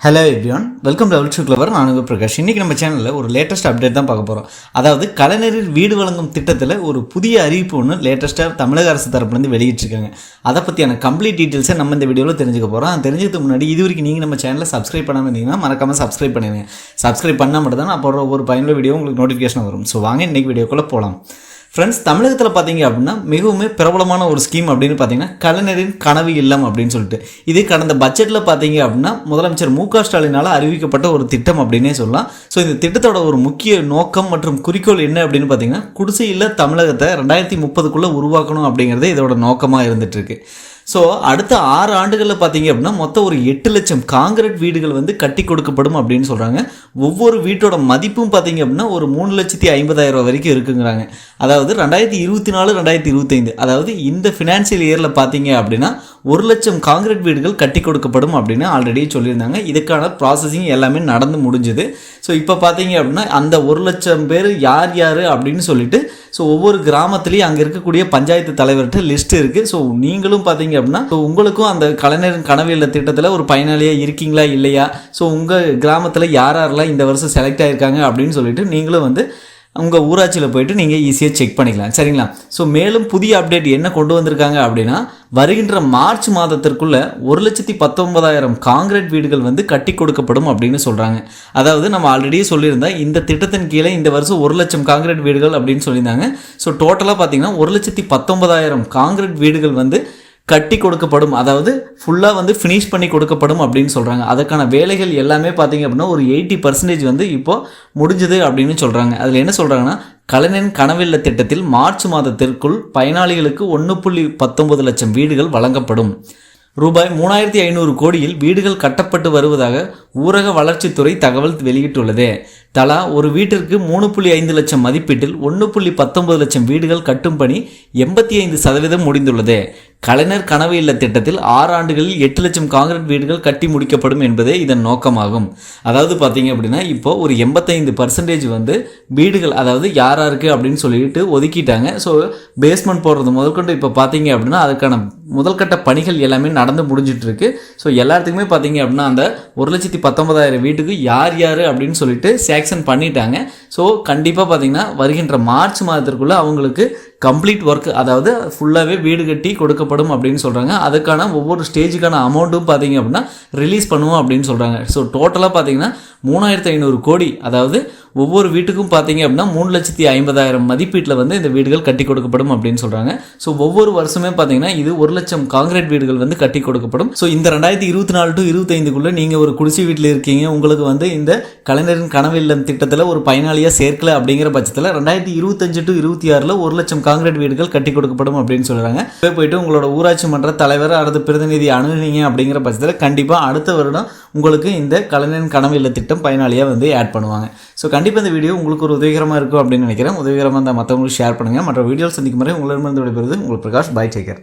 Hello everyone welcome to அவல்ச்சு clever நான் உங்கள் பிரகாஷ். இன்றைக்கி நம்ம சேனலில் ஒரு லேட்டஸ்ட் அப்டேட் தான் பார்க்க போகிறோம் அதாவது கலைஞரில் வீடு வழங்கும் திட்டத்தில் ஒரு புதிய அறிவிப்பு ஒன்று லேட்டஸ்ட்டாக தமிழக அரசு தரப்புலேருந்து வெளியிட்டிருக்காங்க. அதை பற்றியான கம்ப்ளீட் டீட்டெயில்ஸை நம்ம இந்த வீடியோவில் தெரிஞ்சுக்க போகிறோம் அது தெரிஞ்சதுக்கு முன்னாடி இது வரைக்கும் நீங்கள் நம்ம சேனலில் சப்ஸ்கிரைப் பண்ணாமல் இருந்தீங்கன்னா மறக்காமல் சப்ஸ்கிரைப் பண்ணிடுங்க. சப்ஸ்கிரைப் பண்ணால் மட்டும் தான் நான் போடுற ஒரு பயனுள்ள வீடியோ உங்களுக்கு நோட்டிஃபிகேஷன் வரும். ஸோ வாங்க இன்றைக்கி வீடியோக்குள்ளே போகலாம் ஃப்ரெண்ட்ஸ் தமிழகத்தில் பார்த்தீங்க அப்படின்னா மிகவும் பிரபலமான ஒரு ஸ்கீம் அப்படின்னு பார்த்தீங்கன்னா கலைஞரின் கனவு இல்லம் அப்படின்னு சொல்லிட்டு. இது கடந்த பட்ஜெட்டில் பார்த்தீங்க அப்படின்னா முதலமைச்சர் மு க ஸ்டாலினால் அறிவிக்கப்பட்ட ஒரு திட்டம் அப்படின்னே சொல்லலாம். ஸோ இந்த திட்டத்தோட ஒரு முக்கிய நோக்கம் மற்றும் குறிக்கோள் என்ன அப்படின்னு பார்த்தீங்கன்னா குடிசையில் தமிழகத்தை ரெண்டாயிரத்தி முப்பதுக்குள்ளே உருவாக்கணும் அப்படிங்கிறது இதோட நோக்கமாக இருந்துகிட்ருக்கு ஸோ அடுத்த ஆறு ஆண்டுகளில் பார்த்தீங்க அப்படின்னா மொத்தம் ஒரு எட்டு லட்சம் காங்கிரட் வீடுகள் வந்து கட்டி கொடுக்கப்படும் அப்படின்னு சொல்கிறாங்க ஒவ்வொரு வீட்டோட மதிப்பும் பார்த்தீங்க அப்படின்னா ஒரு மூணு லட்சத்தி ஐம்பதாயிரம் ரூபா வரைக்கும் இருக்குங்கிறாங்க. அதாவது ரெண்டாயிரத்தி இருபத்தி நாலு ரெண்டாயிரத்தி இருபத்தைந்து. அதாவது இந்த ஃபினான்ஷியல் இயரில் பார்த்தீங்க அப்படின்னா ஒரு லட்சம் காங்கிரீட் வீடுகள் கட்டி கொடுக்கப்படும் அப்படின்னு ஆல்ரெடி சொல்லியிருந்தாங்க. இதுக்கான ப்ராசஸிங் எல்லாமே நடந்து முடிஞ்சுது. ஸோ இப்போ பார்த்தீங்க அப்படின்னா அந்த ஒரு லட்சம் பேர் யார் யார் அப்படின்னு சொல்லிட்டு ஸோ ஒவ்வொரு கிராமத்துலேயும் அங்கே இருக்கக்கூடிய பஞ்சாயத்து தலைவர்கிட்ட லிஸ்ட் இருக்குது ஸோ நீங்களும் பார்த்தீங்க அப்படின்னா ஸோ உங்களுக்கும் அந்த கலைஞர் கனவு இல்ல திட்டத்தில் ஒரு பயனாளியாக இருக்கீங்களா இல்லையா? ஸோ உங்கள் கிராமத்தில் யார் யாரெல்லாம் இந்த வருஷம் செலக்ட் ஆகிருக்காங்க அப்படின்னு சொல்லிட்டு நீங்களும் வந்து உங்கள் ஊராட்சியில் போயிட்டு நீங்கள் ஈஸியாக செக் பண்ணிக்கலாம். சரிங்களா? ஸோ மேலும் புதிய அப்டேட் என்ன கொண்டு வந்திருக்காங்க அப்படின்னா வருகின்ற மார்ச் மாதத்திற்குள்ளே ஒரு லட்சத்தி பத்தொன்பதாயிரம் காங்கிரீட் வீடுகள் வந்து கட்டி கொடுக்கப்படும் அப்படின்னு சொல்கிறாங்க அதாவது நம்ம ஆல்ரெடியே சொல்லியிருந்தோம் இந்த திட்டத்தின் கீழே இந்த வருஷம் ஒரு லட்சம் காங்கிரீட் வீடுகள் அப்படின்னு சொல்லியிருந்தாங்க. ஸோ டோட்டலாக பார்த்தீங்கன்னா ஒரு லட்சத்தி பத்தொன்பதாயிரம் காங்கிரீட் வீடுகள் வந்து கட்டி கொடுக்கப்படும் அதாவது ஃபுல்லாக வந்து ஃபினிஷ் பண்ணி கொடுக்கப்படும் அப்படின்னு சொல்கிறாங்க அதுக்கான வேலைகள் எல்லாமே பார்த்தீங்க அப்படின்னா ஒரு எயிட்டி பர்சன்டேஜ் வந்து இப்போது முடிஞ்சுது அப்படின்னு சொல்கிறாங்க அதில் என்ன சொல்கிறாங்கன்னா கலைஞன் கனவில்ல திட்டத்தில் மார்ச் மாதத்திற்குள் பயனாளிகளுக்கு ஒன்று புள்ளி பத்தொன்பது லட்சம் வீடுகள் வழங்கப்படும். ரூபாய் மூணாயிரத்தி ஐநூறு கோடியில் வீடுகள் கட்டப்பட்டு வருவதாக ஊரக வளர்ச்சித்துறை தகவல் வெளியிட்டுள்ளது. தலா ஒரு வீட்டிற்கு மூணு புள்ளி ஐந்து லட்சம் மதிப்பீட்டில் ஒன்று புள்ளி பத்தொன்பது லட்சம் வீடுகள் கட்டும் பணி எண்பத்தி ஐந்து சதவீதம் முடிந்துள்ளது. கலைஞர் கனவு இல்ல திட்டத்தில் ஆறு ஆண்டுகளில் எட்டு லட்சம் காங்கிரீட் வீடுகள் கட்டி முடிக்கப்படும் என்பதே இதன் நோக்கமாகும். அதாவது பார்த்தீங்க அப்படின்னா இப்போ ஒரு எண்பத்தைந்து பர்சன்டேஜ் வந்து வீடுகள் அதாவது யாராருக்கு அப்படின்னு சொல்லிட்டு ஒதுக்கிட்டாங்க. ஸோ பேஸ்மெண்ட் போடுறது முதற்கொண்டு இப்போ பார்த்தீங்க அப்படின்னா அதுக்கான முதல்கட்ட பணிகள் எல்லாமே நடந்து முடிஞ்சிட்ருக்கு ஸோ எல்லாத்துக்குமே பார்த்தீங்க அப்படின்னா அந்த ஒரு லட்சத்தி பத்தொன்பதாயிரம் வீட்டுக்கு யார் யார் அப்படின்னு சொல்லிட்டு சேக்ஷன் பண்ணிட்டாங்க. ஸோ கண்டிப்பாக பார்த்தீங்கன்னா வருகின்ற மார்ச் மாதத்திற்குள்ளே அவங்களுக்கு கம்ப்ளீட் ஒர்க் அதாவது ஃபுல்லாகவே வீடு கட்டி கொடுக்கப்படும் அப்படின்னு சொல்கிறாங்க அதுக்கான ஒவ்வொரு ஸ்டேஜுக்கான அமௌண்ட்டும் பார்த்தீங்க அப்படின்னா ரிலீஸ் பண்ணுவோம் அப்படின்னு சொல்கிறாங்க ஸோ டோட்டலாக பார்த்தீங்கன்னா மூணாயிரத்து ஐநூறு கோடி அதாவது ஒவ்வொரு வீட்டுக்கும் பார்த்தீங்க அப்படின்னா மூணு லட்சத்தி ஐம்பதாயிரம் மதிப்பீட்டில் வந்து இந்த வீடுகள் கட்டி கொடுக்கப்படும் அப்படின்னு சொல்கிறாங்க ஸோ ஒவ்வொரு வருஷமே பார்த்தீங்கன்னா இது ஒரு லட்சம் காங்கிரீட் வீடுகள் வந்து கட்டி கொடுக்கப்படும். ஸோ இந்த ரெண்டாயிரத்தி இருபத்தி நாலு டு இருபத்தைந்துக்குள்ளே நீங்கள் ஒரு குடிசை வீட்டில் இருக்கீங்க. உங்களுக்கு வந்து இந்த கலைஞரின் கனவு இல்லம் திட்டத்தில் ஒரு பயனாளியாக சேர்க்கல அப்படிங்கிற பட்சத்தில் ரெண்டாயிரத்தி இருபத்தஞ்சு டு இருபத்தி ஆறில் ஒரு லட்சம் காங்கிரீட் வீடுகள் கட்டி கொடுக்கப்படும் அப்படின்னு சொல்கிறாங்க இப்போ போயிட்டு உங்களோட ஊராட்சி மன்ற தலைவர் அல்லது பிரதிநிதி அணுகுனீங்க அப்படிங்கிற பட்சத்தில் கண்டிப்பாக அடுத்த வருடம் உங்களுக்கு இந்த கலைஞரின் கனவு இல்ல திட்டம் பயனாளியாக வந்து ஆட் பண்ணுவாங்க. ஸோ கண்டிப்பாக இந்த வீடியோ உங்களுக்கு ஒரு உதவிகரமாக இருக்கும் அப்படின்னு நினைக்கிறேன். உதவிகரமாக இருந்தால் மற்றவங்களுக்கு ஷேர் பண்ணுங்கள் மற்ற வீடியோஸ் சந்திக்கும் முறை உங்களிடமிருந்து விடைபெறுது உங்களுக்கு பிரகாஷ் பாய் டேக்கர்